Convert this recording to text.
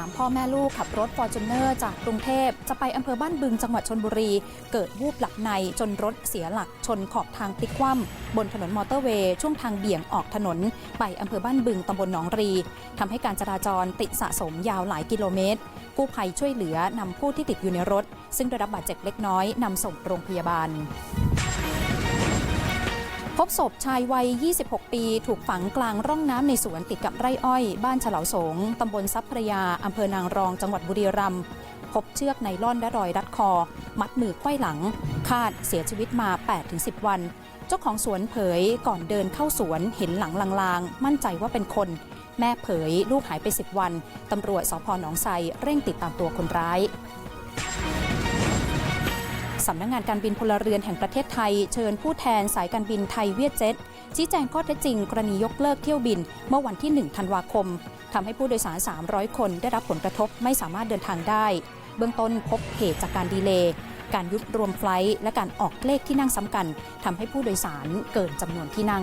3 พ่อแม่ลูกขับรถฟอร์จูเนอร์จากกรุงเทพ จะไปอำเภอบ้านบึงจังหวัดชนบุรี เกิดวูบหลับในจนรถเสียหลักชนขอบทางพลิกคว่ำบนถนนมอเตอร์เวย์ช่วงทางเบี่ยงออกถนน ไปอำเภอบ้านบึงตำบลหนองรีทำให้การจราจรติดสะสมยาวหลายกิโลเมตร กู้ภัยช่วยเหลือนำผู้ที่ติดอยู่ในรถ ซึ่งได้รับบาดเจ็บเล็กน้อยนำส่งโรงพยาบาล พบศพชายวัย 26 ปี ถูกฝังกลางร่องน้ำในสวนติดกับไร่อ้อย บ้านฉลาวสงตำบลทรัพย์พระยาอำเภอนางรอง จังหวัดบุรีรัมย์พบเชือกไนล่อนและรอยรัดคอ มัดมือไขว้หลัง คาดเสียชีวิตมา 8-10 วัน เจ้าของสวนเผยก่อนเดินเข้าสวนเห็นหลังลางๆ มั่นใจว่าเป็นคน แม่เผยลูกหายไป 10 วัน ตำรวจสพหนองไทรเร่งติดตามตัวคนร้าย สำนักงงานการบินพลเรือนแห่งประเทศไทย เชิญผู้แทนสายการบินไทยเวียดเจ็ตชี้แจงข้อเท็จจริงกรณียกเลิกเที่ยวบิน เมื่อวันที่ 1 ธันวาคมทำให้ผู้โดยสาร 300 คนได้รับผลกระทบไม่สามารถเดินทางได้ เบื้องต้นพบเหตุจากการดีเลย์การยุบรวมไฟล์และการออกเลขที่นั่งซ้ำกันทำให้ผู้โดยสารเกินจำนวนที่นั่ง